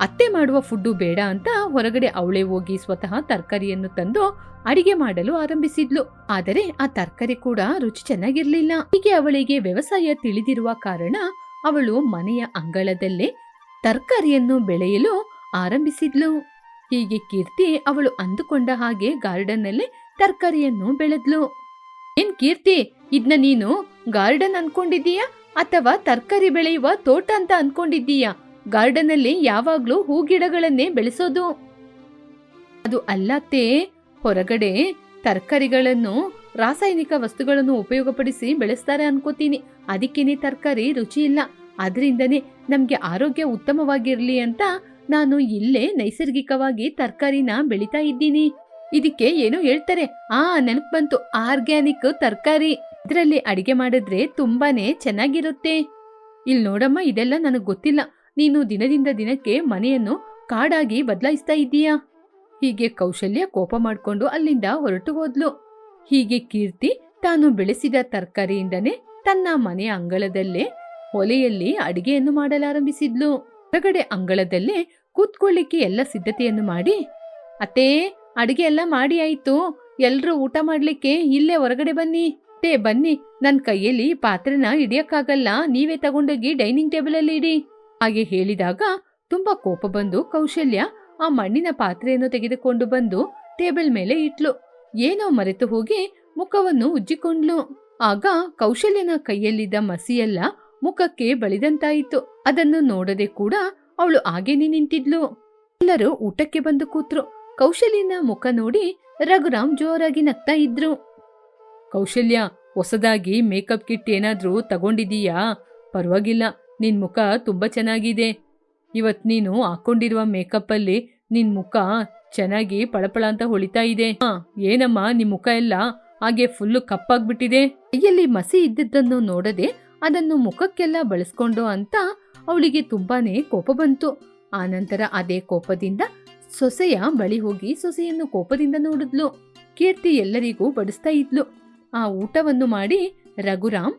ಅತ್ತೆ ಮಾಡುವ ಫುಡ್ಡು ಬೇಡ ಅಂತ ಹೊರಗಡೆ ಅವಳೇ ಹೋಗಿ ಸ್ವತಃ ತರಕಾರಿಯನ್ನು ತಂದು ಅಡಿಗೆ ಮಾಡಲು ಆರಂಭಿಸಿದ್ಲು. ಆದರೆ ಆ ತರಕಾರಿ ಕೂಡ ರುಚಿ ಚೆನ್ನಾಗಿರ್ಲಿಲ್ಲ. ಹೀಗೆ ಅವಳಿಗೆ ವ್ಯವಸಾಯ ತಿಳಿದಿರುವ ಕಾರಣ ಅವಳು ಮನೆಯ ಅಂಗಳದಲ್ಲೇ ತರಕಾರಿಯನ್ನು ಬೆಳೆಯಲು ಆರಂಭಿಸಿದ್ಲು. ಹೀಗೆ ಕೀರ್ತಿ ಅವಳು ಅಂದುಕೊಂಡ ಹಾಗೆ ಗಾರ್ಡನ್ನಲ್ಲೇ ತರಕಾರಿಯನ್ನು ಬೆಳೆದ್ಲು. ಏನ್ ಕೀರ್ತಿ, ಇದ್ನ ನೀನು ಗಾರ್ಡನ್ ಅನ್ಕೊಂಡಿದ್ದೀಯಾ ಅಥವಾ ತರಕಾರಿ ಬೆಳೆಯುವ ತೋಟ ಅಂತ ಅನ್ಕೊಂಡಿದ್ದೀಯಾ? ಗಾರ್ಡನ್ ಅಲ್ಲಿ ಯಾವಾಗ್ಲೂ ಹೂಗಿಡಗಳನ್ನೇ ಬೆಳೆಸೋದು. ಅದು ಅಲ್ಲತ್ತೆ ಹೊರಗಡೆ ತರಕಾರಿಗಳನ್ನು, ರಾಸಾಯನಿಕ ವಸ್ತುಗಳನ್ನು ಉಪಯೋಗಪಡಿಸಿ ಬೆಳೆಸ್ತಾರೆ ಅನ್ಕೋತೀನಿ. ಅದಕ್ಕೇನೆ ತರಕಾರಿ ರುಚಿ ಇಲ್ಲ. ಅದರಿಂದನೇ ನಮ್ಗೆ ಆರೋಗ್ಯ ಉತ್ತಮವಾಗಿರ್ಲಿ ಅಂತ ನಾನು ಇಲ್ಲೇ ನೈಸರ್ಗಿಕವಾಗಿ ತರಕಾರಿನ ಬೆಳಿತಾ ಇದ್ದೀನಿ. ಇದಕ್ಕೆ ಏನೋ ಹೇಳ್ತಾರೆ. ಆ ನೆನಪು ಬಂತು. ಆರ್ಗ್ಯಾನಿಕ್ ತರಕಾರಿ. ಇದರಲ್ಲಿ ಅಡಿಗೆ ಮಾಡಿದ್ರೆ ತುಂಬಾನೇ ಚೆನ್ನಾಗಿರುತ್ತೆ. ಇಲ್ಲಿ ನೋಡಮ್ಮ, ಇದೆಲ್ಲ ನನಗೆ ಗೊತ್ತಿಲ್ಲ. ನೀನು ದಿನದಿಂದ ದಿನಕ್ಕೆ ಮನೆಯನ್ನು ಕಾಡಾಗಿ ಬದಲಾಯಿಸ್ತಾ ಇದ್ದೀಯಾ? ಹೀಗೆ ಕೌಶಲ್ಯ ಕೋಪ ಮಾಡ್ಕೊಂಡು ಅಲ್ಲಿಂದ ಹೊರಟು ಹೋದ್ಲು. ಹೀಗೆ ಕೀರ್ತಿ ತಾನು ಬೆಳೆಸಿದ ತರಕಾರಿಯಿಂದನೇ ತನ್ನ ಮನೆಯ ಅಂಗಳದಲ್ಲೇ ಒಲೆಯಲ್ಲಿ ಅಡಿಗೆಯನ್ನು ಮಾಡಲಾರಂಭಿಸಿದ್ಲು. ಹೊರಗಡೆ ಅಂಗಳದಲ್ಲೇ ಕೂತ್ಕೊಳ್ಳಿಕ್ಕೆ ಎಲ್ಲ ಸಿದ್ಧತೆಯನ್ನು ಮಾಡಿ, ಅತ್ತೇ, ಅಡಿಗೆ ಎಲ್ಲ ಮಾಡಿ ಆಯ್ತು. ಎಲ್ಲರೂ ಊಟ ಮಾಡ್ಲಿಕ್ಕೆ ಇಲ್ಲೇ ಹೊರಗಡೆ ಬನ್ನಿ. ತೇ ಬನ್ನಿ. ನನ್ ಕೈಯಲ್ಲಿ ಪಾತ್ರೆನ ಹಿಡಿಯಕ್ಕಾಗಲ್ಲ. ನೀವೇ ತಗೊಂಡೋಗಿ ಡೈನಿಂಗ್ ಟೇಬಲ್ ಅಲ್ಲಿ ಇಡಿ. ಹಾಗೆ ಹೇಳಿದಾಗ ತುಂಬಾ ಕೋಪ ಬಂದು ಕೌಶಲ್ಯ ಆ ಮಣ್ಣಿನ ಪಾತ್ರೆಯನ್ನು ತೆಗೆದುಕೊಂಡು ಬಂದು ಟೇಬಲ್ ಮೇಲೆ ಇಟ್ಲು. ಏನೋ ಮರೆತು ಹೋಗಿ ಮುಖವನ್ನು ಉಜ್ಜಿಕೊಂಡ್ಲು. ಆಗ ಕೌಶಲ್ಯನ ಕೈಯಲ್ಲಿದ್ದ ಮಸಿಯೆಲ್ಲ ಮುಖಕ್ಕೆ ಬಳಿದಂತಾಯಿತು. ಅದನ್ನು ನೋಡದೆ ಕೂಡ ಅವಳು ಹಾಗೇನೆ ನಿಂತಿದ್ಲು. ಎಲ್ಲರೂ ಊಟಕ್ಕೆ ಬಂದು ಕೂತ್ರು. ಕೌಶಲ್ಯನ ಮುಖ ನೋಡಿ ರಘುರಾಮ್ ಜೋರಾಗಿ ನಗ್ತಾ ಇದ್ರು. ಕೌಶಲ್ಯ, ಹೊಸದಾಗಿ ಮೇಕಪ್ ಕಿಟ್ ಏನಾದ್ರೂ ತಗೊಂಡಿದೀಯಾ ಪರವಾಗಿಲ್ಲ, ನಿನ್ ಮುಖ ತುಂಬಾ ಚೆನ್ನಾಗಿದೆ. ಇವತ್ ನೀನು ಹಾಕೊಂಡಿರುವ ಮೇಕಪ್ ಅಲ್ಲಿ ನಿನ್ ಮುಖ ಚೆನ್ನಾಗಿ ಪಳಪಳ ಅಂತ ಹೊಳಿತಾ ಇದೆ. ಏನಮ್ಮ, ನಿಮ್ ಮುಖ ಎಲ್ಲ ಹಾಗೆ ಫುಲ್ಲು ಕಪ್ಪಾಗ್ಬಿಟ್ಟಿದೆ. ಕೈಯಲ್ಲಿ ಮಸಿ ಇದ್ದಿದ್ದನ್ನು ನೋಡದೆ ಅದನ್ನು ಮುಖಕ್ಕೆಲ್ಲ ಬಳಸ್ಕೊಂಡು ಅಂತ ಅವಳಿಗೆ ತುಂಬಾನೇ ಕೋಪ ಬಂತು. ಆ ನಂತರ ಅದೇ ಕೋಪದಿಂದ ಸೊಸೆಯ ಬಳಿ ಹೋಗಿ ಸೊಸೆಯನ್ನು ಕೋಪದಿಂದ ನೋಡಿದ್ಲು. ಕೀರ್ತಿ ಎಲ್ಲರಿಗೂ ಬಡಿಸ್ತಾ ಇದ್ಲು. ಆ ಊಟವನ್ನು ಮಾಡಿ ರಘುರಾಮ್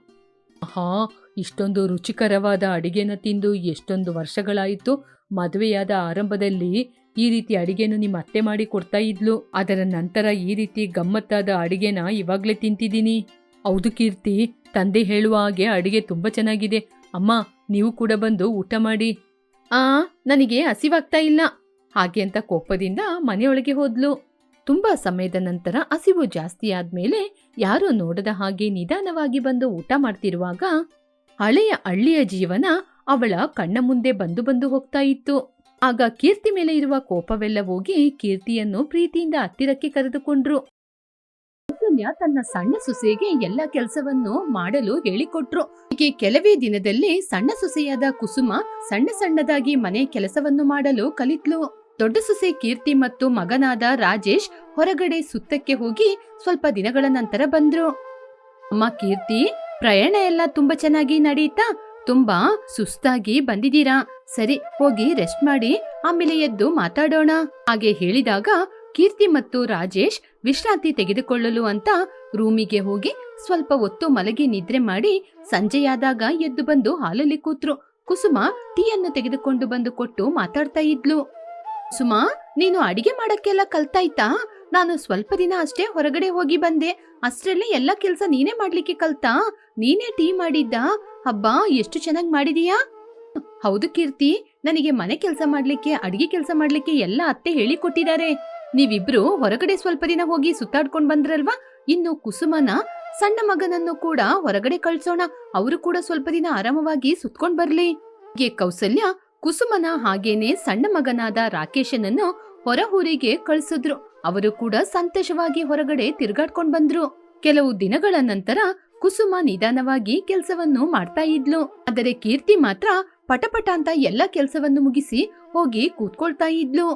ಹಾ ಇಷ್ಟೊಂದು ರುಚಿಕರವಾದ ಅಡಿಗೆನ ತಿಂದು ಎಷ್ಟೊಂದು ವರ್ಷಗಳಾಯಿತು. ಮದುವೆಯಾದ ಆರಂಭದಲ್ಲಿ ಈ ರೀತಿ ಅಡಿಗೆನು ನಿಮ್ಮ ಅತ್ತೆ ಮಾಡಿ ಕೊಡ್ತಾ ಇದ್ಲು. ಅದರ ನಂತರ ಈ ರೀತಿ ಗಮ್ಮತ್ತಾದ ಅಡಿಗೆನ ಇವಾಗ್ಲೇ ತಿಂತಿದ್ದೀನಿ. ಹೌದು ಕೀರ್ತಿ, ತಂದೆ ಹೇಳುವ ಹಾಗೆ ಅಡಿಗೆ ತುಂಬಾ ಚೆನ್ನಾಗಿದೆ. ಅಮ್ಮ, ನೀವು ಕೂಡ ಬಂದು ಊಟ ಮಾಡಿ. ಆ, ನನಗೆ ಹಸಿವಾಗ್ತಾ ಇಲ್ಲ. ಹಾಗೆ ಅಂತ ಕೋಪದಿಂದ ಮನೆಯೊಳಗೆ ಹೋದ್ಲು. ತುಂಬಾ ಸಮಯದ ನಂತರ ಹಸಿವು ಜಾಸ್ತಿ ಆದ್ಮೇಲೆ ಯಾರೋ ನೋಡದ ಹಾಗೆ ನಿಧಾನವಾಗಿ ಬಂದು ಊಟ ಮಾಡ್ತಿರುವಾಗ ಹಳೆಯ ಹಳ್ಳಿಯ ಜೀವನ ಅವಳ ಕಣ್ಣ ಮುಂದೆ ಬಂದು ಬಂದು ಹೋಗ್ತಾ ಇತ್ತು. ಆಗ ಕೀರ್ತಿ ಮೇಲೆ ಇರುವ ಕೋಪವೆಲ್ಲ ಹೋಗಿ ಕೀರ್ತಿಯನ್ನು ಪ್ರೀತಿಯಿಂದ ಹತ್ತಿರಕ್ಕೆ ಕರೆದುಕೊಂಡ್ರು. ಕೌಸಲ್ಯ ತನ್ನ ಸಣ್ಣ ಸೊಸೆಗೆ ಎಲ್ಲ ಕೆಲಸವನ್ನು ಮಾಡಲು ಹೇಳಿಕೊಟ್ರು. ಹೀಗೆ ಕೆಲವೇ ದಿನದಲ್ಲಿ ಸಣ್ಣ ಸೊಸೆಯಾದ ಕುಸುಮ ಸಣ್ಣ ಸಣ್ಣದಾಗಿ ಮನೆ ಕೆಲಸವನ್ನು ಮಾಡಲು ಕಲಿತ್ಲು. ದೊಡ್ಡ ಸೊಸೆ ಕೀರ್ತಿ ಮತ್ತು ಮಗನಾದ ರಾಜೇಶ್ ಹೊರಗಡೆ ಸುತ್ತಕ್ಕೆ ಹೋಗಿ ಸ್ವಲ್ಪ ದಿನಗಳ ನಂತರ ಬಂದ್ರು. ಅಮ್ಮ ಕೀರ್ತಿ, ಪ್ರಯಾಣ ಎಲ್ಲ ತುಂಬಾ ಚೆನ್ನಾಗಿ ನಡೀತಾ, ತುಂಬಾ ಸುಸ್ತಾಗಿ ಬಂದಿದ್ದೀರಾ? ಸರಿ, ಹೋಗಿ ರೆಸ್ಟ್ ಮಾಡಿ, ಆಮೇಲೆ ಎದ್ದು ಮಾತಾಡೋಣ. ಹಾಗೆ ಹೇಳಿದಾಗ ಕೀರ್ತಿ ಮತ್ತು ರಾಜೇಶ್ ವಿಶ್ರಾಂತಿ ತೆಗೆದುಕೊಳ್ಳಲು ಅಂತ ರೂಮಿಗೆ ಹೋಗಿ ಸ್ವಲ್ಪ ಹೊತ್ತು ಮಲಗಿ ನಿದ್ರೆ ಮಾಡಿ ಸಂಜೆಯಾದಾಗ ಎದ್ದು ಬಂದು ಹಾಲಲ್ಲಿ ಕೂತ್ರು. ಕುಸುಮ ಟೀಯನ್ನು ತೆಗೆದುಕೊಂಡು ಬಂದು ಕೊಟ್ಟು ಮಾತಾಡ್ತಾ ಇದ್ಲು. ಸುಮಾ ನೀನು ಅಡಿಗೆ ಮಾಡಕ್ಕೆಲ್ಲ ಕಲ್ತಾಯ್ತಾ? ನಾನು ಸ್ವಲ್ಪ ದಿನ ಅಷ್ಟೇ ಹೊರಗಡೆ ಹೋಗಿ ಬಂದೆ. ಅಷ್ಟರಲ್ಲಿ ಎಲ್ಲ ಕೆಲಸ ನೀನೇ ಮಾಡ್ಲಿಕ್ಕೆ ಕಲ್ತಾ? ನೀನೇ ಟೀ ಮಾಡಿದ್ದ? ಹಬ್ಬ, ಎಷ್ಟು ಚೆನ್ನಾಗಿ ಮಾಡಿದೀಯಾ? ಹೌದು ಕೀರ್ತಿ, ನನಗೆ ಮನೆ ಕೆಲಸ ಮಾಡ್ಲಿಕ್ಕೆ, ಅಡಿಗೆ ಕೆಲಸ ಮಾಡ್ಲಿಕ್ಕೆ ಎಲ್ಲ ಅತ್ತೆ ಹೇಳಿಕೊಟ್ಟಿದ್ದಾರೆ. ನೀವಿಬ್ರು ಹೊರಗಡೆ ಸ್ವಲ್ಪ ದಿನ ಹೋಗಿ ಸುತ್ತಾಡ್ಕೊಂಡ್ ಬಂದ್ರಲ್ವಾ? ಇನ್ನು ಕುಸುಮನ, ಸಣ್ಣ ಮಗನನ್ನು ಕೂಡ ಹೊರಗಡೆ ಕಳ್ಸೋಣ. ಅವರು ಕೂಡ ಸ್ವಲ್ಪ ದಿನ ಆರಾಮವಾಗಿ ಸುತ್ಕೊಂಡ್ ಬರ್ಲಿ. ಹೀಗೆ ಕೌಸಲ್ಯ, ಕುಸುಮನ ಹಾಗೇನೆ ಸಣ್ಣ ಮಗನಾದ ರಾಕೇಶನನ್ನು ಹೊರಹೂರಿಗೆ ಕಳ್ಸಿದ್ರು. ಅವರು ಕೂಡ ಸಂತೋಷವಾಗಿ ಹೊರಗಡೆ ತಿರ್ಗಾಡ್ಕೊಂಡ್ ಬಂದ್ರು. ಕೆಲವು ದಿನಗಳ ನಂತರ ಕುಸುಮ ನಿಧಾನವಾಗಿ ಕೆಲಸವನ್ನು ಮಾಡ್ತಾ ಇದ್ಲು. ಆದರೆ ಕೀರ್ತಿ ಮಾತ್ರ ಪಟಪಟ ಅಂತ ಎಲ್ಲ ಕೆಲಸವನ್ನು ಮುಗಿಸಿ ಹೋಗಿ ಕೂತ್ಕೊಳ್ತಾ ಇದ್ಲು.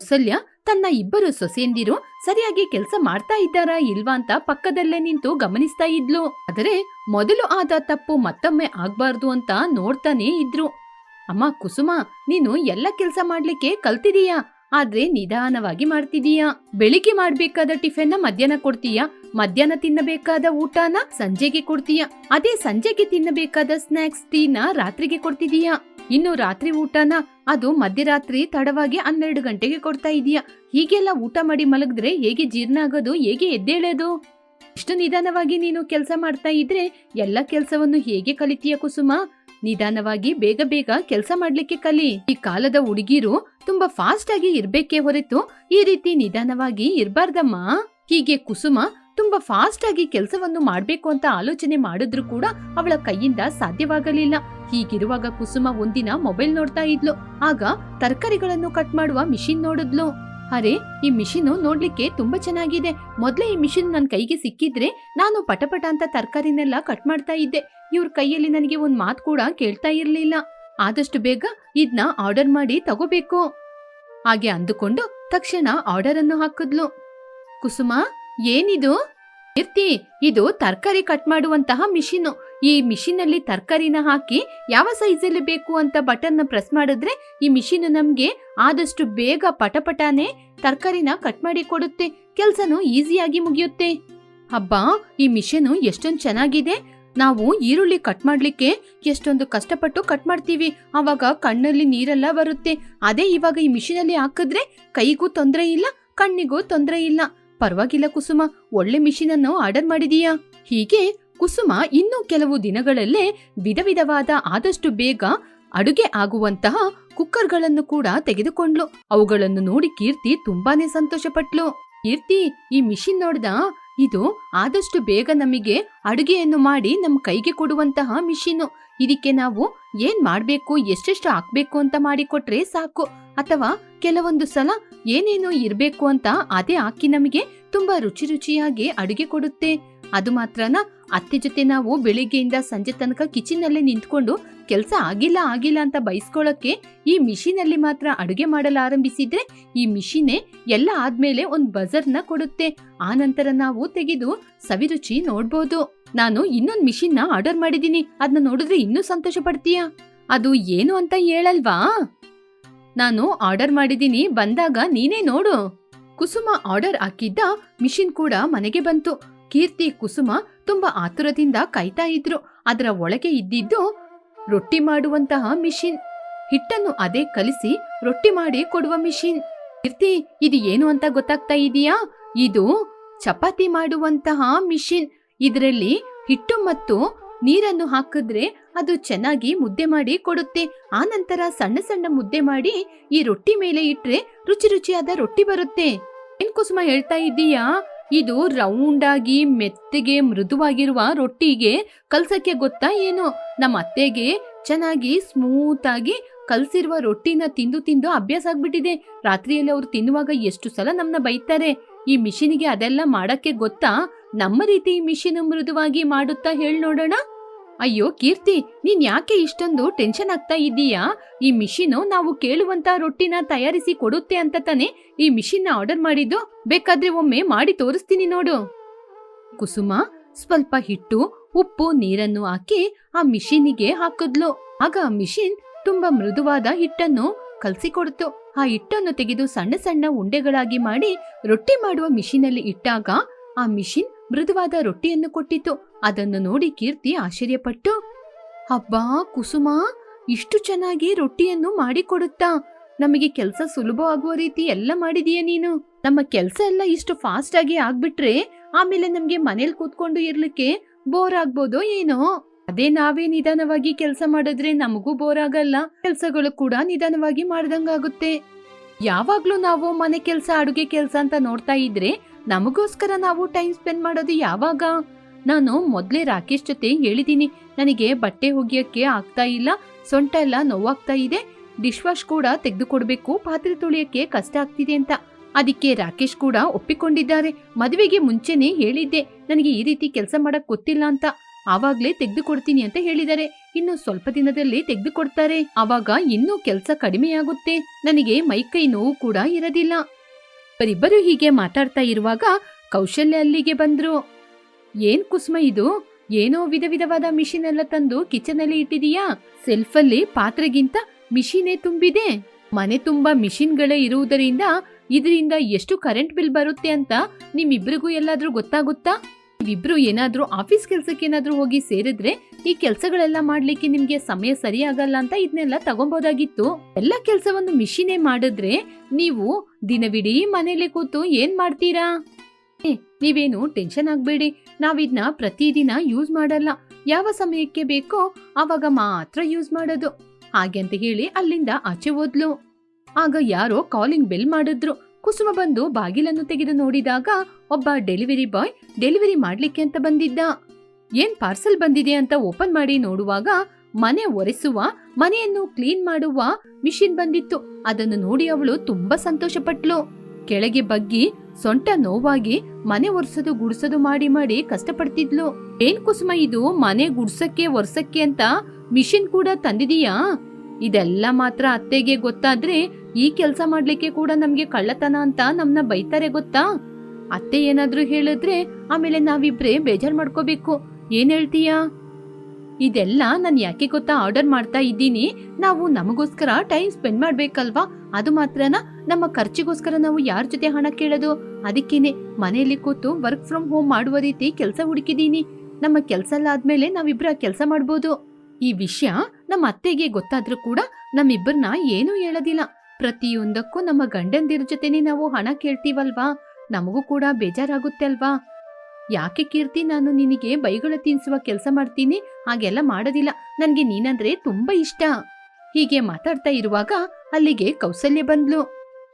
ಕೌಸಲ್ಯ ತನ್ನ ಇಬ್ಬರು ಸೊಸೆಯಂದಿರು ಸರಿಯಾಗಿ ಕೆಲಸ ಮಾಡ್ತಾ ಇದ್ದಾರಾ ಇಲ್ವಾ ಅಂತ ಪಕ್ಕದಲ್ಲೇ ನಿಂತು ಗಮನಿಸ್ತಾ ಇದ್ಲು. ಆದರೆ ಮೊದಲು ಆದ ತಪ್ಪು ಮತ್ತೊಮ್ಮೆ ಆಗ್ಬಾರ್ದು ಅಂತ ನೋಡ್ತಾನೇ ಇದ್ರು. ಅಮ್ಮ, ಕುಸುಮ, ನೀನು ಎಲ್ಲ ಕೆಲಸ ಮಾಡ್ಲಿಕ್ಕೆ ಕಲ್ತಿದೀಯಾ? ಆದ್ರೆ ನಿಧಾನವಾಗಿ ಮಾಡ್ತಿದೀಯಾ? ಬೆಳಿಗ್ಗೆ ಮಾಡ್ಬೇಕಾದ ಟಿಫಿನ್ ಮಧ್ಯಾಹ್ನ ಕೊಡ್ತೀಯಾ? ಮಧ್ಯಾಹ್ನ ತಿನ್ನಬೇಕಾದ ಊಟನ ಸಂಜೆಗೆ ಕೊಡ್ತೀಯಾ? ಅದೇ ಸಂಜೆಗೆ ತಿನ್ನಬೇಕಾದ ಸ್ನಾಕ್ಸ್ ಟೀನ ರಾತ್ರಿಗೆ ಕೊಡ್ತಿದೀಯಾ? ಇನ್ನು ರಾತ್ರಿ ಊಟನ ಅದು ಮಧ್ಯರಾತ್ರಿ ತಡವಾಗಿ ಹನ್ನೆರಡು ಗಂಟೆಗೆ ಕೊಡ್ತಾ ಇದೀಯಾ. ಹೀಗೆಲ್ಲ ಊಟ ಮಾಡಿ ಮಲಗಿದ್ರೆ ಹೇಗೆ ಜೀರ್ಣ ಆಗೋದು, ಹೇಗೆ ಎದ್ದೇಳೋದು? ಇಷ್ಟು ನಿಧಾನವಾಗಿ ನೀನು ಕೆಲಸ ಮಾಡ್ತಾ ಇದ್ರೆ ಎಲ್ಲ ಕೆಲಸವನ್ನು ಹೇಗೆ ಕಲಿತೀಯ ಕುಸುಮ? ನಿಧಾನವಾಗಿ ಬೇಗ ಬೇಗ ಕೆಲಸ ಮಾಡ್ಲಿಕ್ಕೆ ಕಲಿ. ಈ ಕಾಲದ ಹುಡುಗಿರು ತುಂಬಾ ಫಾಸ್ಟ್ ಆಗಿ ಇರ್ಬೇಕೇ ಹೊರತು ಈ ರೀತಿ ನಿಧಾನವಾಗಿ ಇರಬಾರ್ದಮ್ಮ. ಹೀಗೆ ಕುಸುಮ ತುಂಬಾ ಫಾಸ್ಟ್ ಆಗಿ ಕೆಲಸವನ್ನು ಮಾಡಬೇಕು ಅಂತ ಆಲೋಚನೆ ಮಾಡಿದ್ರು ಕೂಡ ಅವಳ ಕೈಯಿಂದ ಸಾಧ್ಯವಾಗಲಿಲ್ಲ. ಹೀಗಿರುವಾಗ ಕುಸುಮ ಒಂದಿನ ಮೊಬೈಲ್ ನೋಡ್ತಾ ಇದ್ಲು. ಆಗ ತರಕಾರಿಗಳನ್ನು ಕಟ್ ಮಾಡುವ ಮಿಷಿನ್ ನೋಡಿದ್ಲು. ಅರೆ, ಈ ಮಿಷಿನ್ ನೋಡ್ಲಿಕ್ಕೆ ತುಂಬಾ ಚೆನ್ನಾಗಿದೆ. ಮೊದ್ಲೇ ಈ ಮಿಷಿನ್ ನನ್ ಕೈಗೆ ಸಿಕ್ಕಿದ್ರೆ ನಾನು ಪಟಪಟ ಅಂತ ತರಕಾರಿನೆಲ್ಲ ಕಟ್ ಮಾಡ್ತಾ ಇದ್ದೆ. ಇವ್ರ ಕೈಯಲ್ಲಿ ನನಗೆ ಒಂದ್ ಮಾತು ಕೂಡ ಕೇಳ್ತಾ ಇರ್ಲಿಲ್ಲ. ಆದಷ್ಟು ಬೇಗ ಇದನ್ನ ಆರ್ಡರ್ ಮಾಡಿ ತಗೋಬೇಕು. ಹಾಗೆ ಅಂದುಕೊಂಡು ತಕ್ಷಣ ಆರ್ಡರ್ ಅನ್ನು ಹಾಕಿದ್ಲು. ಕುಸುಮ, ಏನಿದು? ಕೀರ್ತಿ, ಇದು ತರಕಾರಿ ಕಟ್ ಮಾಡುವಂತಹ ಮಿಷಿನ್. ಈ ಮಿಷಿನ್ ಅಲ್ಲಿ ತರಕಾರಿನ ಹಾಕಿ ಯಾವ ಸೈಜಲ್ಲಿ ಬೇಕು ಅಂತ ಬಟನ್ನ ಪ್ರೆಸ್ ಮಾಡಿದ್ರೆ ಈ ಮಿಷಿನ್ ನಮ್ಗೆ ಆದಷ್ಟು ಬೇಗ ಪಟಪಟಾನೆ ತರಕಾರಿನ ಕಟ್ ಮಾಡಿ ಕೊಡುತ್ತೆ. ಕೆಲ್ಸನೂ ಈಸಿಯಾಗಿ ಮುಗಿಯುತ್ತೆ. ಹಬ್ಬ, ಈ ಮಿಷಿನ್ ಎಷ್ಟೊಂದ್ ಚೆನ್ನಾಗಿದೆ. ನಾವು ಈರುಳ್ಳಿ ಕಟ್ ಮಾಡ್ಲಿಕ್ಕೆ ಎಷ್ಟೊಂದು ಕಷ್ಟಪಟ್ಟು ಕಟ್ ಮಾಡ್ತೀವಿ. ಅವಾಗ ಕಣ್ಣಲ್ಲಿ ನೀರೆಲ್ಲ ಬರುತ್ತೆ. ಅದೇ ಇವಾಗ ಈ ಮಿಷಿನಲ್ಲಿ ಹಾಕಿದ್ರೆ ಕೈಗೂ ತೊಂದರೆ ಇಲ್ಲ, ಕಣ್ಣಿಗೂ ತೊಂದರೆ ಇಲ್ಲ. ಪರವಾಗಿಲ್ಲ ಕುಸುಮ, ಒಳ್ಳೆ ಮಿಷಿನ್ ಅನ್ನು ಆರ್ಡರ್ ಮಾಡಿದೀಯಾ? ಹೀಗೆ ಕುಸುಮ ಇನ್ನು ಕೆಲವು ದಿನಗಳಲ್ಲೇ ವಿಧ ವಿಧವಾದ ಆದಷ್ಟು ಬೇಗ ಅಡುಗೆ ಆಗುವಂತಹ ಕುಕ್ಕರ್ಗಳನ್ನು ಕೂಡ ತೆಗೆದುಕೊಂಡ್ಲು. ಅವುಗಳನ್ನು ನೋಡಿ ಕೀರ್ತಿ ತುಂಬಾನೇ ಸಂತೋಷಪಟ್ಲು. ಕೀರ್ತಿ, ಈ ಮಿಷಿನ್ ನೋಡ್ದ? ಇದು ಆದಷ್ಟು ಬೇಗ ನಮಗೆ ಅಡುಗೆಯನ್ನು ಮಾಡಿ ನಮ್ ಕೈಗೆ ಕೊಡುವಂತಹ ಮಿಷಿನ್. ಇದಕ್ಕೆ ನಾವು ಏನ್ ಮಾಡ್ಬೇಕು, ಎಷ್ಟೆಷ್ಟು ಹಾಕ್ಬೇಕು ಅಂತ ಮಾಡಿಕೊಟ್ರೆ ಸಾಕು. ಅಥವಾ ಕೆಲವೊಂದು ಸಲ ಏನೇನೋ ಇರ್ಬೇಕು ಅಂತ ಅದೇ ಹಾಕಿ ನಮಗೆ ತುಂಬಾ ರುಚಿ ರುಚಿಯಾಗಿ ಅಡುಗೆ ಕೊಡುತ್ತೆ. ಅದು ಮಾತ್ರನ ಅತ್ತೆ ಜೊತೆ ನಾವು ಬೆಳಿಗ್ಗೆಯಿಂದ ಸಂಜೆ ತನಕ ಕಿಚನ್ ಅಲ್ಲೇ ನಿಂತ್ಕೊಂಡು ಕೆಲಸ ಆಗಿಲ್ಲ ಆಗಿಲ್ಲ ಅಂತ ಬಯಸ್ಕೊಳ್ಳಕ್ಕೆ ಈ ಮಿಷಿನ್ ಅಲ್ಲಿ ಮಾತ್ರ ಅಡುಗೆ ಮಾಡಲು ಆರಂಭಿಸಿದ್ರೆ ಈ ಮಿಷಿನೇ ಎಲ್ಲ ಆದ್ಮೇಲೆ ಒಂದ್ ಬಜರ್ನ ಕೊಡುತ್ತೆ. ಆ ನಂತರ ನಾವು ತೆಗೆದು ಸವಿರುಚಿ ನೋಡ್ಬೋದು. ನಾನು ಇನ್ನೊಂದ್ ಮಿಷಿನ್ನ ಆರ್ಡರ್ ಮಾಡಿದೀನಿ ಅದನ್ನ ನೋಡಿದ್ರೆ ಇನ್ನೂ ಸಂತೋಷ ಪಡ್ತೀಯಾ ಅದು ಏನು ಅಂತ ಹೇಳಲ್ವಾ? ನಾನು ಆರ್ಡರ್ ಮಾಡಿದೀನಿ ಬಂದಾಗ ನೀನೇ ನೋಡು. ಕುಸುಮ ಆರ್ಡರ್ ಹಾಕಿದ್ದ ಮಿಷಿನ್ ಕೂಡ ಮನೆಗೆ ಬಂತು. ಕೀರ್ತಿ, ಕುಸುಮ ತುಂಬಾ ಆತುರದಿಂದ ಕಾಯ್ತಾ ಇದ್ರು. ಅದರ ಒಳಗೆ ಇದ್ದಿದ್ದು ರೊಟ್ಟಿ ಮಾಡುವಂತಹ ಮಿಷಿನ್ ಹಿಟ್ಟನ್ನು ಅದೇ ಕಲಿಸಿ ರೊಟ್ಟಿ ಮಾಡಿ ಕೊಡುವ ಮಿಷಿನ್ ಕೀರ್ತಿ, ಇದು ಏನು ಅಂತ ಗೊತ್ತಾಗ್ತಾ ಇದೀಯಾ? ಇದು ಚಪಾತಿ ಮಾಡುವಂತಹ ಮಿಷಿನ್ ಇದರಲ್ಲಿ ಹಿಟ್ಟು ಮತ್ತು ನೀರನ್ನು ಹಾಕಿದ್ರೆ ಅದು ಚೆನ್ನಾಗಿ ಮುದ್ದೆ ಮಾಡಿ ಕೊಡುತ್ತೆ. ಆ ನಂತರ ಸಣ್ಣ ಸಣ್ಣ ಮುದ್ದೆ ಮಾಡಿ ಈ ರೊಟ್ಟಿ ಮೇಲೆ ಇಟ್ರೆ ರುಚಿ ರುಚಿಯಾದ ರೊಟ್ಟಿ ಬರುತ್ತೆ. ಏನ್ ಕುಸುಮ ಹೇಳ್ತಾ ಇದ್ದೀಯಾ ಇದು ರೌಂಡ್ ಆಗಿ ಮೆತ್ತಗೆ ಮೃದುವಾಗಿರುವ ರೊಟ್ಟಿಗೆ ಕಲ್ಸಕ್ಕೆ ಗೊತ್ತಾ ಏನು? ನಮ್ಮ ಅತ್ತೆಗೆ ಚೆನ್ನಾಗಿ ಸ್ಮೂತ್ ಆಗಿ ಕಲ್ಸಿರುವ ರೊಟ್ಟಿನ ತಿಂದು ತಿಂದು ಅಭ್ಯಾಸ ಆಗ್ಬಿಟ್ಟಿದೆ. ರಾತ್ರಿಯಲ್ಲಿ ಅವ್ರು ತಿನ್ನುವಾಗ ಎಷ್ಟು ಸಲ ನಮ್ಮನ್ನ ಬೈತಾರೆ? ಈ ಮಿಷಿನಿಗೆ ಅದೆಲ್ಲ ಮಾಡಕ್ಕೆ ಗೊತ್ತಾ? ನಮ್ಮ ರೀತಿ ಮಿಷಿನ್ ಮೃದುವಾಗಿ ಮಾಡುತ್ತಾ ಹೇಳ್ ನೋಡೋಣ? ಅಯ್ಯೋ ಕೀರ್ತಿ, ನೀನ್ ಯಾಕೆ ಇಷ್ಟೊಂದು ಟೆನ್ಷನ್ ಆಗ್ತಾ ಇದ್ದೀಯಾ ಈ ಮಿಷಿನ್ ನಾವು ಕೇಳುವಂತ ರೊಟ್ಟಿನ ತಯಾರಿಸಿ ಕೊಡುತ್ತೆ ಅಂತ ತಾನೆ ಈ ಮಿಷಿನ್ ಆರ್ಡರ್ ಮಾಡಿದ್ದು. ಬೇಕಾದ್ರೆ ಒಮ್ಮೆ ಮಾಡಿ ತೋರಿಸ್ತೀನಿ ನೋಡು. ಕುಸುಮ, ಸ್ವಲ್ಪ ಹಿಟ್ಟು, ಉಪ್ಪು, ನೀರನ್ನು ಹಾಕಿ ಆ ಮಿಷಿನಿಗೆ ಹಾಕಿದ್ಲು. ಆಗ ಆ ಮಿಷಿನ್ ತುಂಬಾ ಮೃದುವಾದ ಹಿಟ್ಟನ್ನು ಕಲಸಿಕೊಡ್ತು. ಆ ಹಿಟ್ಟನ್ನು ತೆಗೆದು ಸಣ್ಣ ಸಣ್ಣ ಉಂಡೆಗಳಾಗಿ ಮಾಡಿ ರೊಟ್ಟಿ ಮಾಡುವ ಮಿಷಿನಲ್ಲಿ ಇಟ್ಟಾಗ ಆ ಮಿಷಿನ್ ಮೃದುವಾದ ರೊಟ್ಟಿಯನ್ನು ಕೊಟ್ಟಿತು. ಅದನ್ನು ನೋಡಿ ಕೀರ್ತಿ ಆಶ್ಚರ್ಯಪಟ್ಟು, ಅಬ್ಬಾ, ಕುಸುಮ, ಇಷ್ಟು ಚೆನ್ನಾಗಿ ರೊಟ್ಟಿಯನ್ನು ಮಾಡಿಕೊಡುತ್ತಾ. ನಮಗೆ ಕೆಲಸ ಸುಲಭವಾಗುವ ರೀತಿ ಎಲ್ಲ ಮಾಡಿದೀಯ ನೀನು. ನಮ್ಮ ಕೆಲಸ ಎಲ್ಲ ಇಷ್ಟು ಫಾಸ್ಟ್ ಆಗಿ ಆಗ್ಬಿಟ್ರೆ, ಆಮೇಲೆ ನಮ್ಗೆ ಮನೇಲಿ ಕೂತ್ಕೊಂಡು ಇರ್ಲಿಕ್ಕೆ ಬೋರ್ ಆಗ್ಬೋದೋ ಏನೋ? ಅದೇ ನಾವೇ ನಿಧಾನವಾಗಿ ಕೆಲಸ ಮಾಡಿದ್ರೆ ನಮಗೂ ಬೋರ್ ಆಗಲ್ಲ. ಕೆಲಸಗಳು ಕೂಡ ನಿಧಾನವಾಗಿ ಮಾಡ್ದಂಗಾಗುತ್ತೆ. ಯಾವಾಗ್ಲೂ ನಾವು ಮನೆ ಕೆಲಸ, ಅಡುಗೆ ಕೆಲಸ ಅಂತ ನೋಡ್ತಾ ಇದ್ರೆ ನಮಗೋಸ್ಕರ ನಾವು ಟೈಮ್ ಸ್ಪೆಂಡ್ ಮಾಡೋದು ಯಾವಾಗ? ನಾನು ಮೊದಲೇ ರಾಕೇಶ್ ಜೊತೆ ಹೇಳಿದ್ದೀನಿ ನನಗೆ ಬಟ್ಟೆ ಹೋಗಿಯಕ್ಕೆ ಆಗ್ತಾ ಇಲ್ಲ. ಸೊಂಟ ಎಲ್ಲ ನೋವಾಗ್ತಾ ಇದೆ. ಡಿಶ್ ವಾಶ್ ಕೂಡ ತೆಗೆದುಕೊಡ್ಬೇಕು. ಪಾತ್ರೆ ತೊಳೆಯಕ್ಕೆ ಕಷ್ಟ ಆಗ್ತಿದೆ ಅಂತ. ಅದಕ್ಕೆ ರಾಕೇಶ್ ಕೂಡ ಒಪ್ಪಿಕೊಂಡಿದ್ದಾರೆ. ಮದುವೆಗೆ ಮುಂಚೆನೆ ಹೇಳಿದ್ದೆ. ನನಗೆ ಈ ರೀತಿ ಕೆಲಸ ಮಾಡಕ್ ಗೊತ್ತಿಲ್ಲ ಅಂತ. ಆವಾಗ್ಲೇ ತೆಗೆದುಕೊಡ್ತೀನಿ ಅಂತ ಹೇಳಿದ್ದಾರೆ. ಇನ್ನು ಸ್ವಲ್ಪ ದಿನದಲ್ಲಿ ತೆಗೆದುಕೊಡ್ತಾರೆ. ಆವಾಗ ಇನ್ನೂ ಕೆಲಸ ಕಡಿಮೆಯಾಗುತ್ತೆ. ನನಗೆ ಮೈಕೈ ನೋವು ಕೂಡ ಇರೋದಿಲ್ಲ. ಇವರಿಬ್ಬರು ಹೀಗೆ ಮಾತಾಡ್ತಾ ಇರುವಾಗ ಕೌಶಲ್ಯ ಅಲ್ಲಿಗೆ ಬಂದ್ರು. ಏನ್ ಕುಸುಮ ಇದು? ಏನೋ ವಿಧ ವಿಧವಾದ ಮಿಷಿನ್ ಎಲ್ಲ ತಂದು ಕಿಚನ್ ಅಲ್ಲಿ ಇಟ್ಟಿದೀಯಾ? ಸೆಲ್ಫಲ್ಲಿ ಪಾತ್ರೆಗಿಂತ ಮಿಷಿನೇ ತುಂಬಿದೆ. ಮನೆ ತುಂಬಾ ಮಿಷಿನ್ಗಳೇ ಇರುವುದರಿಂದ ಇದರಿಂದ ಎಷ್ಟು ಕರೆಂಟ್ ಬಿಲ್ ಬರುತ್ತೆ ಅಂತ ನಿಮ್ಮಿಬ್ಬರಿಗೂ ಎಲ್ಲಾದ್ರೂ ಗೊತ್ತಾಗುತ್ತಾ? ನೀವಿಬ್ರು ಏನಾದ್ರೂ ಆಫೀಸ್ ಕೆಲ್ಸಕ್ಕೆ ಏನಾದ್ರೂ ಹೋಗಿ ಸೇರಿದ್ರೆ ಈ ಕೆಲ್ಸಗಳೆಲ್ಲ ಮಾಡ್ಲಿಕ್ಕೆ ನಿಮ್ಗೆ ಸಮಯ ಸರಿಯಾಗಲ್ಲ ಅಂತ ಇದನ್ನೆಲ್ಲ ತಗೊಬೋದಾಗಿತ್ತು. ಎಲ್ಲ ಕೆಲ್ಸವನ್ನು ಮಿಷಿನೇ ಮಾಡಿದ್ರೆ ನೀವು ದಿನವಿಡೀ ಮನೇಲಿ ಕೂತು ಏನ್ ಮಾಡ್ತೀರಾ? ನೀವೇನು ಟೆನ್ಷನ್ ಆಗ್ಬೇಡಿ. ನಾವಿದ್ನ ಪ್ರತಿದಿನ ಯೂಸ್ ಮಾಡಲ್ಲ. ಯಾವ ಸಮಯಕ್ಕೆ ಬೇಕೋ ಅವಾಗ ಮಾತ್ರ ಯೂಸ್ ಮಾಡೋದು. ಹಾಗೆ ಅಂತ ಹೇಳಿ ಅಲ್ಲಿಂದ ಆಚೆ ಓದ್ಲು ಆಗ ಯಾರೋ ಕಾಲಿಂಗ್ ಬೆಲ್ ಮಾಡಿದ್ರು. ಕುಸುಮ ಬಂದು ಬಾಗಿಲನ್ನು ತೆಗೆದು ನೋಡಿದಾಗ ಒಬ್ಬ ಡೆಲಿವರಿ ಬಾಯ್ ಡೆಲಿವರಿ ಮಾಡ್ಲಿಕ್ಕೆ ಅಂತ ಬಂದಿದ್ದ. ಏನ್ ಪಾರ್ಸಲ್ ಬಂದಿದೆ ಅಂತ ಓಪನ್ ಮಾಡಿ ನೋಡುವಾಗ ಮನೆ ಒರೆಸುವ, ಮನೆಯನ್ನು ಕ್ಲೀನ್ ಮಾಡುವ ಮಿಷಿನ್ ಬಂದಿತ್ತು. ಅದನ್ನು ನೋಡಿ ಅವಳು ತುಂಬಾ ಸಂತೋಷಪಟ್ಲು. ಕೆಳಗೆ ಬಗ್ಗಿ ಸೊಂಟ ನೋವಾಗಿ ಮನೆ ಒರೆಸೋದು ಗುಡ್ಸೋದು ಮಾಡಿ ಮಾಡಿ ಕಷ್ಟಪಡ್ತಿದ್ಲು. ಏನ್ ಕುಸುಮ ಇದು? ಮನೆ ಗುಡ್ಸಕ್ಕೆ, ಒರ್ಸಕ್ಕೆ ಅಂತ ಮಿಷಿನ್ ಕೂಡ ತಂದಿದೀಯಾ? ಇದೆಲ್ಲ ಮಾತ್ರ ಅತ್ತೆಗೆ ಗೊತ್ತಾದ್ರೆ ಈ ಕೆಲಸ ಮಾಡ್ಲಿಕ್ಕೆ ಕೂಡ ನಮ್ಗೆ ಕಳ್ಳತನ ಅಂತ ನಮ್ನ ಬೈತಾರೆ ಗೊತ್ತಾ? ಅತ್ತೆ ಏನಾದ್ರೂ ಹೇಳಿದ್ರೆ ಆಮೇಲೆ ನಾವಿಬ್ರೇ ಬೇಜಾರ್ ಮಾಡ್ಕೋಬೇಕು. ಏನ್ ಹೇಳ್ತೀಯಾ? ಇದೆಲ್ಲ ನಾನು ಯಾಕೆ ಗೊತ್ತಾ ಆರ್ಡರ್ ಮಾಡ್ತಾ ಇದ್ದೀನಿ? ನಾವು ನಮಗೋಸ್ಕರ ಟೈಮ್ ಸ್ಪೆಂಡ್ ಮಾಡ್ಬೇಕಲ್ವಾ? ಅದು ಮಾತ್ರನ? ನಮ್ಮ ಖರ್ಚಿಗೋಸ್ಕರ ನಾವು ಯಾರ ಜೊತೆ ಹಣ ಕೇಳೋದು? ಅದಕ್ಕೇನೆ ಮನೆಯಲ್ಲಿ ಕೂತು ವರ್ಕ್ ಫ್ರಮ್ ಹೋಮ್ ಮಾಡುವ ರೀತಿ ಕೆಲಸ ಹುಡುಕಿದೀನಿ ನಮ್ಮ ಕೆಲಸ ಎಲ್ಲ ಆದ್ಮೇಲೆ ನಾವಿಬ್ರ ಕೆಲಸ ಮಾಡ್ಬೋದು. ಈ ವಿಷಯ ನಮ್ಮ ಅತ್ತೆಗೆ ಗೊತ್ತಾದ್ರೂ ಕೂಡ ನಮ್ಮಿಬ್ಬರನ್ನ ಏನೂ ಹೇಳೋದಿಲ್ಲ. ಪ್ರತಿಯೊಂದಕ್ಕೂ ನಮ್ಮ ಗಂಡಂದಿರ ಜೊತೆನೆ ನಾವು ಹಣ ಕೇಳ್ತೀವಲ್ವಾ? ನಮಗೂ ಕೂಡ ಬೇಜಾರಾಗುತ್ತೆ ಅಲ್ವಾ? ಯಾಕೆ ಕೀರ್ತಿ, ನಾನು ನಿನಗೆ ಬೈಗಳು ತಿನ್ಸುವ ಕೆಲಸ ಮಾಡ್ತೀನಿ? ಹಾಗೆಲ್ಲ ಮಾಡೋದಿಲ್ಲ. ನನಗೆ ನೀನಂದ್ರೆ ತುಂಬಾ ಇಷ್ಟ. ಹೀಗೆ ಮಾತಾಡ್ತಾ ಇರುವಾಗ ಅಲ್ಲಿಗೆ ಕೌಸಲ್ಯ ಬಂದ್ಲು.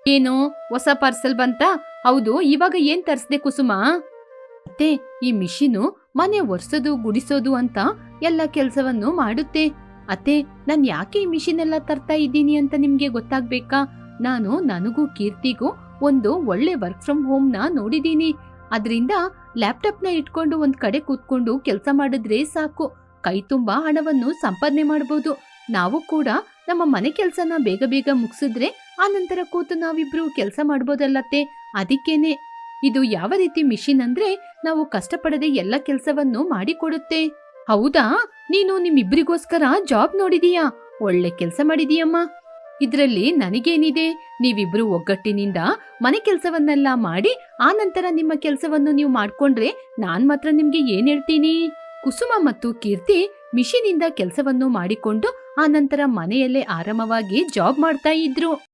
ಏನು, ಹೊಸ ಪಾರ್ಸೆಲ್ ಬಂತ? ಹೌದು, ಇವಾಗ ಏನ್ ತರಿಸ್ದೆ ಕುಸುಮ? ಮತ್ತೆ ಈ ಮಿಷಿನು ಮನೆ ಒರೆಸೋದು, ಗುಡಿಸೋದು ಅಂತ ಎಲ್ಲ ಕೆಲಸವನ್ನು ಮಾಡುತ್ತೆ. ಅತ್ತೆ, ನಾನು ಯಾಕೆ ಈ ಮಿಷಿನ್ ಎಲ್ಲ ತರ್ತಾ ಇದ್ದೀನಿ ಅಂತ ನಿಮ್ಗೆ ಗೊತ್ತಾಗ್ಬೇಕಾ? ನಾನು ನನಗೂ ಕೀರ್ತಿಗೂ ಒಂದು ಒಳ್ಳೆ ವರ್ಕ್ ಫ್ರಮ್ ಹೋಮ್ನ ನೋಡಿದೀನಿ ಅದರಿಂದ ಲ್ಯಾಪ್ಟಾಪ್ನ ಇಟ್ಕೊಂಡು ಒಂದ್ ಕಡೆ ಕೂತ್ಕೊಂಡು ಕೆಲಸ ಮಾಡಿದ್ರೆ ಸಾಕು. ಕೈ ತುಂಬಾ ಹಣವನ್ನು ಸಂಪಾದನೆ ಮಾಡಬಹುದು ನಾವು ಕೂಡ ನಮ್ಮ ಮನೆ ಕೆಲಸನ ಬೇಗ ಬೇಗ ಮುಗಿಸಿದ್ರೆ ಆ ನಂತರ ಕೂತು ನಾವಿಬ್ರು ಕೆಲಸ ಮಾಡ್ಬೋದಲ್ಲತ್ತೆ ಅದಕ್ಕೇನೆ. ಇದು ಯಾವ ರೀತಿ ಮಿಷಿನ್ ಅಂದ್ರೆ ನಾವು ಕಷ್ಟಪಡದೆ ಎಲ್ಲ ಕೆಲಸವನ್ನು ಮಾಡಿಕೊಡುತ್ತೆ. ಹೌದಾ? ನೀನು ನಿಮ್ಮಿಬ್ರಿಗೋಸ್ಕರ ಜಾಬ್ ನೋಡಿದೀಯಾ? ಒಳ್ಳೆ ಕೆಲಸ ಮಾಡಿದೀಯಮ್ಮ. ಇದ್ರಲ್ಲಿ ನನಗೇನಿದೆ? ನೀವಿಬ್ರು ಒಗ್ಗಟ್ಟಿನಿಂದ ಮನೆ ಕೆಲಸವನ್ನೆಲ್ಲ ಮಾಡಿ, ಆ ನಂತರ ನಿಮ್ಮ ಕೆಲಸವನ್ನು ನೀವು ಮಾಡ್ಕೊಂಡ್ರೆ ನಾನ್ ಮಾತ್ರ ನಿಮ್ಗೆ ಏನ್ ಹೇಳ್ತೀನಿ? ಕುಸುಮ ಮತ್ತು ಕೀರ್ತಿ ಮಿಷಿನಿಂದ ಕೆಲಸವನ್ನು ಮಾಡಿಕೊಂಡು, ಆ ನಂತರ ಮನೆಯಲ್ಲೇ ಆರಾಮವಾಗಿ ಜಾಬ್ ಮಾಡ್ತಾ ಇದ್ರು.